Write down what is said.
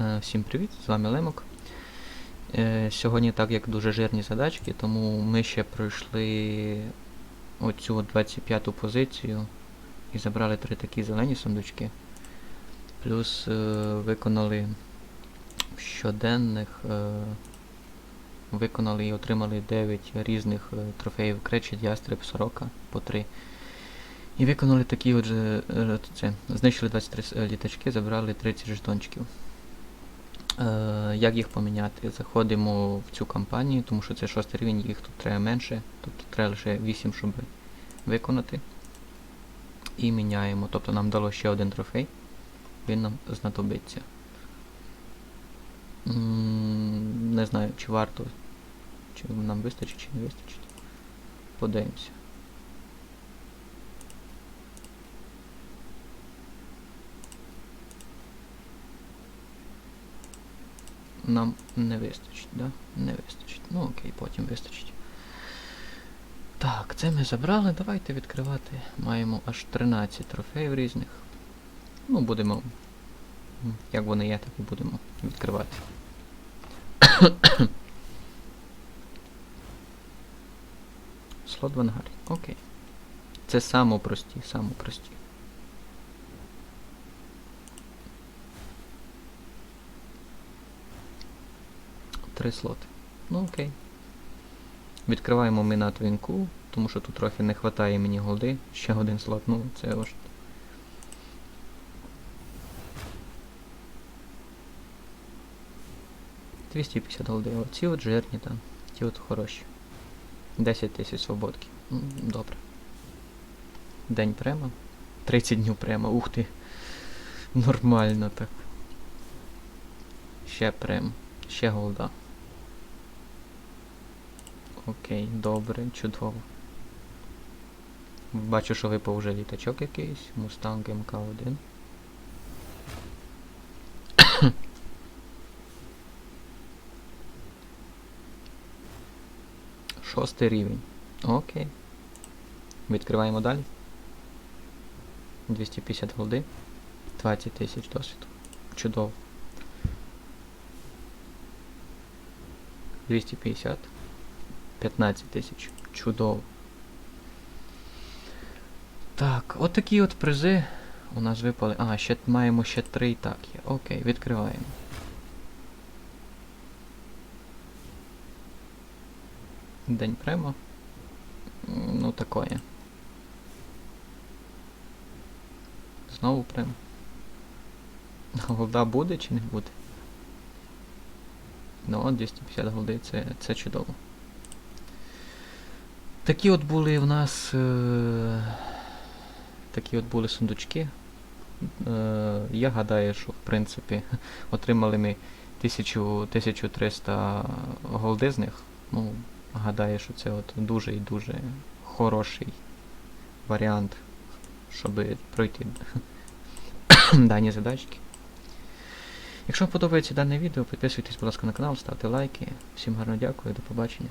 Е, Всім привіт, з вами Лемок. Е, Сьогодні, так як дуже жирні задачки, тому ми ще пройшли оцю 25-ту позицію і забрали три такі зелені сундучки. Плюс е, виконали щоденних, виконали і отримали 9 різних трофеїв кречет, ястреб, сорока по 3. І виконали такі отже, це, знищили 23 е, літачки, забрали 30 жетончиків. Е, як їх поміняти? Заходимо в цю кампанію, тому що це шостий рівень, їх тут треба менше, тобто треба лише 8, щоб виконати. І міняємо. Тобто нам дало ще один трофей. Він нам знадобиться. Не знаю, чи варто, чи нам вистачить, чи не вистачить. Подивимося. Нам не вистачить, да? Не вистачить. Ну окей, потім вистачить. Так, це ми забрали. Давайте відкривати. Маємо аж 13 трофеїв різних. Ну, будемо. Як вони є, так і будемо відкривати. Слот в ангарі. Окей. Це само прості, Три слоти. Ну окей. Відкриваємо ми на твінку, тому що тут трохи не вистачає мені голди. Ще один слот, ну це ось. Двісті п'ятдесят голди. Оці от жирні там. Ті от хороші. 10 тисяч свободки. Добре. День према. 30 днів према. Ух ти. Нормально так. Ще прем. Ще голда. Окей, добре, чудово. Бачу, що випав вже літачок якийсь. Мустанг МК-1. Шостий рівень. Окей. Відкриваємо далі. 250 голди. 20 тисяч досвіду. Чудово. 250. 15 тисяч. Чудово. Так, от такі от призи у нас випали. А, ще маємо ще три так є. Окей, відкриваємо. День према. М, Ну, такое. Знову прем. Голда буде чи не буде? Ну, 250 голди, це, це чудово. Такі от були в нас. Е- такі от були сундучки. Е- я гадаю, що в принципі отримали ми 1000, 1300 голди з них. Ну, гадаю, що це от дуже і дуже хороший варіант, щоб пройти дані задачки. Якщо вам подобається дане відео, підписуйтесь, будь ласка, на канал, ставте лайки. Всім гарно дякую, до побачення.